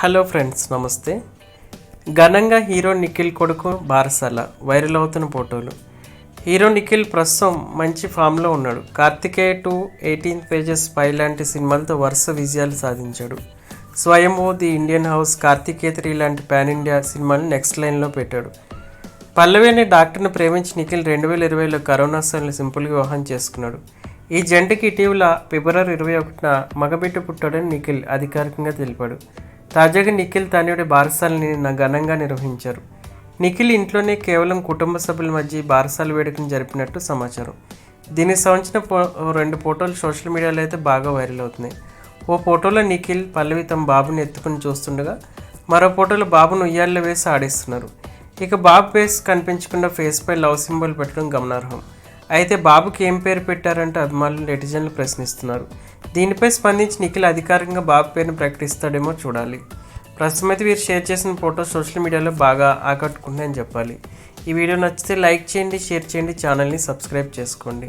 Hello friends నమస్తే. ఘనంగా hero Nikhil కొడుకు బారసాల వైరల్ అవుతున్న ఫోటోలు. హీరో నిఖిల్ ప్రస్తుతం మంచి ఫామ్లో ఉన్నాడు. Karthikeya two eighteen pages five లాంటి సినిమాలతో వరుస విజయాలు సాధించాడు. Swayambhu the Indian house Karthikeya three లాంటి పాన్ ఇండియా సినిమాలు నెక్స్ట్ లైన్లో పెట్టాడు. పల్లవి అనే డాక్టర్ను ప్రేమించి నిఖిల్ రెండు వేల ఇరవైలో కరోనా సమయంలో సింపుల్గా వివాహం చేసుకున్నాడు. ఈ జంటకి ఇటీవల ఫిబ్రవరి ఇరవై ఒకటిన మగబిడ్డ పుట్టాడని నిఖిల్ అధికారికంగా తెలిపాడు. తాజాగా నిఖిల్ తనయుడి బారసాలని నిన్న ఘనంగా నిర్వహించారు. నిఖిల్ ఇంట్లోనే కేవలం కుటుంబ సభ్యుల మధ్య బారసాల వేడుకను జరిపినట్టు సమాచారం. దీనికి సంబంధించిన ఫో రెండు ఫోటోలు సోషల్ మీడియాలో అయితే బాగా వైరల్ అవుతున్నాయి. ఓ ఫోటోలో నిఖిల్ పల్లవి తమ బాబుని ఎత్తుకుని చూస్తుండగా మరో ఫోటోలో బాబును ఉయ్యాల్లో వేసి ఆడిస్తున్నారు. ఇక బాబు ఫేస్ కనిపించకుండా ఫేస్ పై లవ్ సింబల్ పెట్టడం గమనార్హం. అయితే బాబుకి ఏం పేరు పెట్టారంటే అభిమానులు నెటిజన్లు ప్రశ్నిస్తున్నారు. దీనిపై స్పందించి నిఖిల్ అధికారికంగా బాబు పేరును ప్రకటిస్తాడేమో చూడాలి. ప్రస్తుతం అయితే వీరు షేర్ చేసిన ఫోటో సోషల్ మీడియాలో బాగా ఆకట్టుకుందని చెప్పాలి. ఈ వీడియో నచ్చితే లైక్ చేయండి షేర్ చేయండి ఛానల్ని సబ్స్క్రైబ్ చేసుకోండి.